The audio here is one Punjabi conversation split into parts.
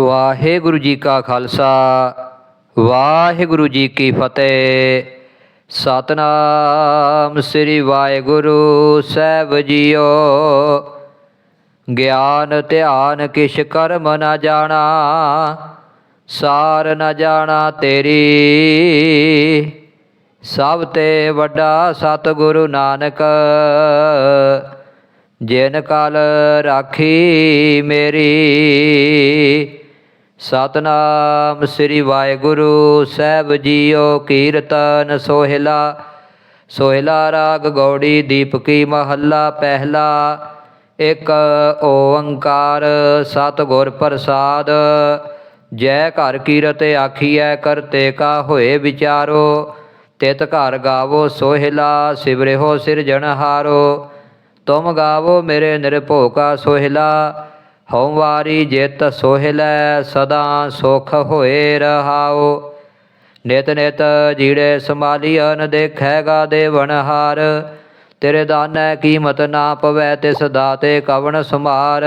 ਵਾਹਿਗੁਰੂ ਜੀ ਕਾ ਖਾਲਸਾ, ਵਾਹਿਗੁਰੂ ਜੀ ਕੀ ਫਤਿਹ। ਸਤਨਾਮ ਸ੍ਰੀ ਵਾਹਿਗੁਰੂ ਸਾਹਿਬ ਜੀਓ। ਗਿਆਨ ਧਿਆਨ ਕਿਛ ਕਰਮ ਨਾ ਜਾਣਾ, ਸਾਰ ਨਾ ਜਾਣਾ ਤੇਰੀ। ਸਭ ਤੇ ਵੱਡਾ ਸਤਿਗੁਰੂ ਨਾਨਕ, ਜਿਨ ਕਲ ਰਾਖੀ ਮੇਰੀ। ਸਤਨਾਮ ਸ੍ਰੀ ਵਾਹਿਗੁਰੂ ਸਾਹਿਬ ਜੀਓ ਕੀਰਤਨ ਸੋਹਿਲਾ ਸੋਹਿਲਾ ਰਾਗ ਗੌੜੀ ਦੀਪਕੀ ਮਹੱਲਾ ਪਹਿਲਾ, ਇੱਕ ਓੰਕਾਰ ਸਤਿਗੁਰ ਪ੍ਰਸਾਦ, ਜੈ ਘਰ ਕੀਰਤ ਆਖੀਐ ਕਰਤੇ ਕਾ ਹੋਏ ਵਿਚਾਰੋ, ਤਿਤ ਘਰ ਗਾਵੋ ਸੋਹਿਲਾ ਸਿਵਰਿਓ ਸਿਰਜਣਹਾਰੋ, ਤੁਮ ਗਾਵੋ ਮੇਰੇ ਨਿਰਭਉ ਕਾ ਸੋਹਿਲਾ ਹਉ ਵਾਰੀ ਜਿਤ ਸੋਹਿਲੈ ਸਦਾ ਸੁਖ ਹੋਏ ਰਹਾਓ ਨਿਤ ਨਿਤ ਜੀੜੇ ਸੰਭਾਲੀਅਨ ਦੇਖੈਗਾ ਦੇਵਨਹਾਰ ਤੇਰੇ ਦਾਨੈ ਕੀਮਤ ਨਾ ਪਵੈ ਤਿਸ ਦਾਤੇ ਕਵਣ ਸੁਮਾਰ।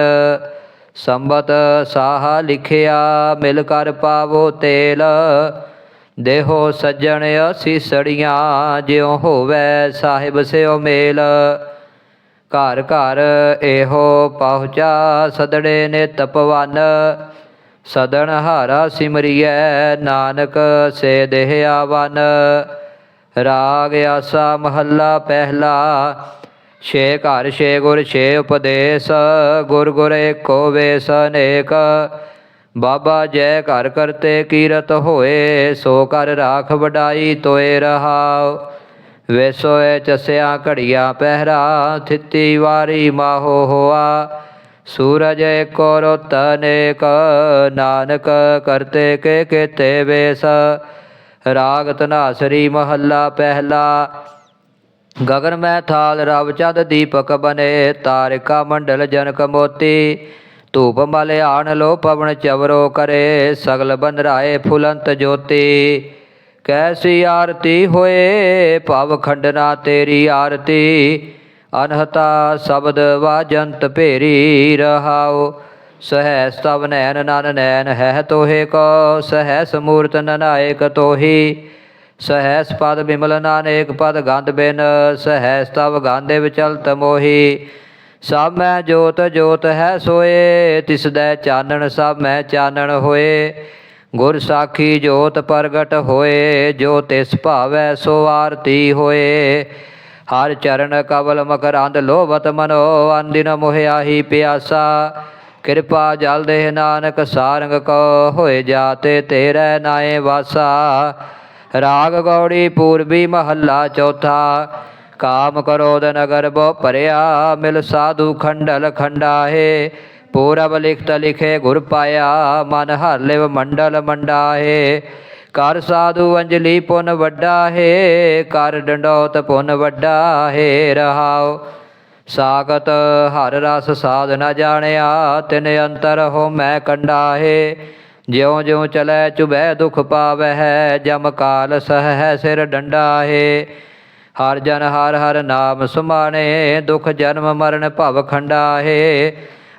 ਸੰਬਤ ਸਾਹ ਲਿਖਿਆ ਮਿਲ ਕਰ ਪਾਵੋ ਤੇਲ। ਦੇਹੋ ਸੱਜਣ ਅਸੀਸੜੀਆਂ ਜਿਉ ਹੋਵੇ ਸਾਹਿਬ ਸਿਓ ਮੇਲ। ਘਰ ਘਰ ਇਹੋ ਪਹੁੰਚਾ ਸਦੜੇ ਨੇ ਤਪਵਨ ਸਦਣ ਹਾਰਾ ਸਿਮਰਿਐ, ਨਾਨਕ ਸੇ ਦੇਹ ਆਵਨ। ਰਾਗ ਆਸਾ ਮਹੱਲਾ ਪਹਿਲਾ, ਛੇ ਘਰ, ਛੇ ਗੁਰ, ਛੇ ਉਪਦੇਸ਼। ਗੁਰ ਗੁਰ ਏਕੋ ਵੇਸ ਅਨੇਕ। ਬਾਬਾ ਜੈ ਘਰ ਕਰਤੇ ਕੀਰਤ ਹੋਏ, ਸੋ ਕਰ ਰਾਖ ਵਡਾਈ ਤੋਏ ਰਹਾਉ। ਵੇਸੋਏ ਚਸਿਆ ਘੜੀਆਂ ਪਹਿਰਾ, ਥਿੱਤੀ ਵਾਰੀ ਮਾਹੋ ਹੋਆ। ਸੂਰਜ ਏਕੋ ਰੁੱਤ ਅਨੇਕ ਨਾਨਕ ਕਰਤੇ ਕੇ ਕੇਤੇ ਵੇਸ। ਰਾਗ ਧਨਾਸਰੀ ਮਹੱਲਾ ਪਹਿਲਾ। ਗਗਨ ਮੈਂ ਥਾਲ ਰਵ ਚੰਦ ਦੀਪਕ ਬਨੇ, ਤਾਰਿਕਾ ਮੰਡਲ ਜਨਕ ਮੋਤੀ। ਧੂਪ ਮਲਿਆਣ ਲੋ ਪਵਨ ਚਵਰੋ ਕਰੇ, ਸਗਲ ਬੰਦਰਾਏ ਫੁਲੰਤ ਜੋਤੀ। ਕੈਸੀ ਆਰਤੀ ਹੋਏ, ਭਵ ਖੰਡਨਾ ਤੇਰੀ ਆਰਤੀ। ਅਨਹਤਾ ਸ਼ਬਦ ਵਾਜੰਤ ਭੇਰੀ ਰਹਾਓ ਸਹਿ ਸਤਵ ਨੈਨ ਨਨ ਨੈਨ ਹੈ ਤੋਹੇ ਕੋ ਸਹਿ ਸਮੂਰਤ ਨਨਾਇਕ ਤੋਹੀ। ਸਹਿਸ ਪਦ ਬਿਮਲ ਨਾਨੇਕ ਪਦ ਗੰਧ ਬਿਨ, ਸਹਿਸ ਤਵ ਗਾਂਦੇ ਵਿਚਲਤ ਮੋਹੀ। ਸਭ ਮੈਂ ਜੋਤ ਜੋਤ ਹੈ ਸੋਏ, ਤਿਸ ਦੈ ਚਾਨਣ ਸਭ ਮੈਂ ਚਾਨਣ ਹੋਏ। ਗੁਰ ਸਾਖੀ ਜੋਤ ਪ੍ਰਗਟ ਹੋਏ, ਜੋ ਤਿਸ ਭਾਵੈ ਸੋ ਆਰਤੀ ਹੋਏ। ਹਰ ਚਰਨ ਕਵਲ ਮਕਰੰਦ ਲੋਭਤ ਮਨੋ ਅੰਦਿਨ ਮੋਹਿਆਹੀ ਪਿਆਸਾ। ਕਿਰਪਾ ਜਲ ਦੇ ਨਾਨਕ ਸਾਰੰਗ ਕੋ ਹੋਏ ਜਾਤੇ ਤੇਰੇ ਨਾਏ ਵਾਸਾ। ਰਾਗ ਗੌੜੀ ਪੂਰਬੀ ਮਹੱਲਾ ਚੌਥਾ। ਕਾਮ ਕਰੋਦ ਨਗਰ ਬੋ ਭਰਿਆ, ਮਿਲ ਸਾਧੂ ਖੰਡਲ ਖੰਡਾਹੇ। ਪੂਰਬ ਲਿਖਤ ਲਿਖੇ ਗੁਰ ਪਾਇਆ, ਮਨ ਹਰ ਲਿਵ ਮੰਡਲ ਮੰਡਾਹੇ। ਕਰ ਸਾਧੂ ਅੰਜਲੀ ਪੁਨ ਵੱਡਾ ਹੈ ਕਰ ਡੰਡੋਤ ਪੁਨ ਵੱਡਾ ਹੈ ਰਹਾਉ। ਸਾਗਤ ਹਰ ਰਸ ਸਾਧ ਨ ਜਾਣਿਆ, ਤਿਨ ਅੰਤਰ ਹੋ ਮੈਂ ਕੰਡਾ ਹੈ ਜਿਉ ਜਿਉ ਚਲੈ ਚੁਬੈ ਦੁਖ ਹੈ ਜਮ ਕਾਲ ਸਹਿ ਸਿਰ ਡੰਡਾ ਹੈ ਹਰ ਜਨ ਹਰ ਹਰ ਨਾਮ ਸੁਮਾਣੇ, ਦੁਖ ਜਨਮ ਮਰਨ ਭਵ ਖੰਡਾ ਹੈ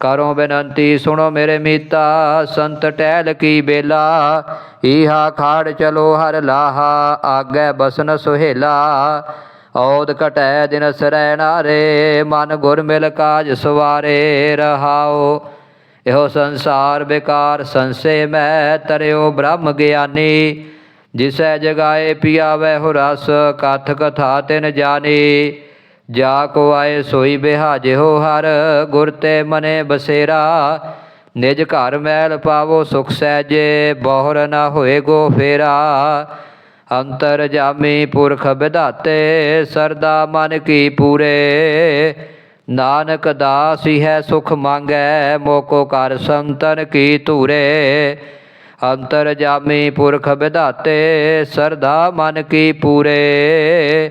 ਕਰੋ ਬੇਨੰਤੀ, ਸੁਣੋ ਮੇਰੇ ਮੀਤਾ, ਸੰਤ ਟਹਿਲ ਕੀ ਬੇਲਾ, ਈਹਾ ਖਾੜ ਚਲੋ ਹਰ ਲਾਹਾ, ਆਗੇ ਬਸਨ ਸੁਹੇਲਾ, ਔਦ ਘਟੈ ਦਿਨ ਸਰੈ ਨਾਰੇ ਮਨ ਗੁਰ ਮਿਲ ਕਾਜ ਸਵਾਰੇ ਰਹਾਓ। ਇਹੋ ਸੰਸਾਰ ਬੇਕਾਰ, ਸੰਸੇ ਮੈਂ ਤਰਿਓ ਬ੍ਰਹਮ ਗਿਆਨੀ, ਜਿਸੈ ਜਗਾਏ ਪਿਆਵੈ ਹੋ ਰਸ ਕਥ ਕਥਾ ਤਿਨ ਜਾਣੀ ਜਾ ਕੋ ਆਏ ਸੋਈ ਬਿਹਾਜੇ ਹੋ ਹਰ, ਗੁਰ ਤੇ ਮਨੇ ਬਸੇਰਾ। ਨਿਜ ਘਰ ਮੈਲ ਪਾਵੋ ਸੁਖ ਸਹਿਜੇ, ਬਹੁਰ ਨਾ ਹੋਏ ਗੋ ਫੇਰਾ। ਅੰਤਰ ਜਾਮੀ ਪੁਰਖ ਬਿਧਾਤੇ, ਸਰਦਾ ਮਨ ਕੀ ਪੂਰੇ। ਨਾਨਕ ਦਾਸ ਹੀ ਹੈ ਸੁਖ ਮੰਗੈ, ਮੋਕੋ ਕਰ ਸੰਤਨ ਕੀ ਧੂਰੇ। ਅੰਤਰ ਜਾਮੀ ਪੁਰਖ ਬਿਧਾਤੇ, ਸਰਦਾ ਮਨ ਕੀ ਪੂਰੇ।